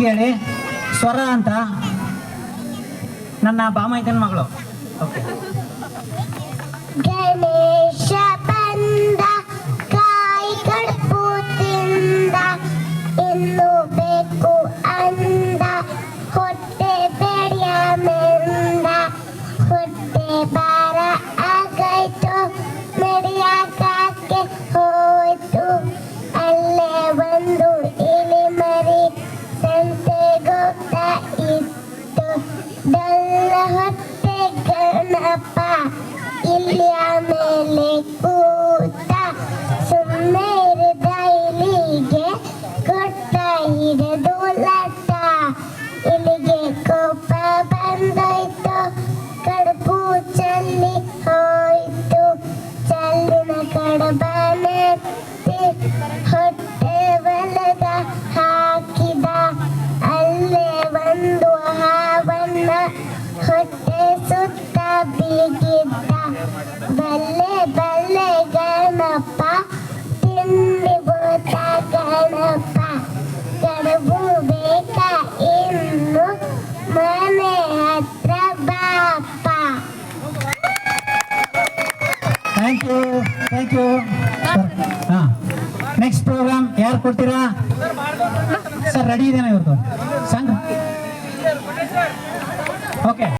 ಕೇಳಿ, ಸ್ವರ ಅಂತ. ನನ್ನ ಬಾಮೈತನ ಮಗಳು. ಓಕೆ ಗಣೇಶ ಬಂದ ಕಾಯಿ ಕಡುಬು ತಿಂದ ಇನ್ನು ಬೇಕು ಅಂದ, ಹೊಟ್ಟೆ ಬೆಳೆಯ ಮೆಂದ, ಹೊಟ್ಟೆ ಬಾರ ಡಲ್ಲ ಹೊಟ್ಟೆ ಗಣಪ ಇಲ್ಲಿಯ ಮೇಲೆ ಕೂತ ಸುಮ್ಮನೆ ಇರಿದ ಇಲಿಗೆ ಕೊಟ್ಟ ಹಿಡಿದು ಲಟ್ಟ ಇಲಿಗೆ ಕೋಪ ಬಂದೋಯ್ತು ಕಡುಬು ಚಲ್ಲಿ ಹೋಯ್ತು ಚಲ್ಲಿನ ಕಡಬನೆತ್ತಿ ಹೊಟ್ಟೆ ಥ್ಯಾಂಕ್ ಯು ಥ್ಯಾಂಕ್ ಯು ಹಾಂ. ನೆಕ್ಸ್ಟ್ ಪ್ರೋಗ್ರಾಮ್ ಯಾರು ಕೊಡ್ತೀರಾ? ಸರ್ ರೆಡಿ ಇದೇನಾ ಇವತ್ತು ಸಂಘ. ಓಕೆ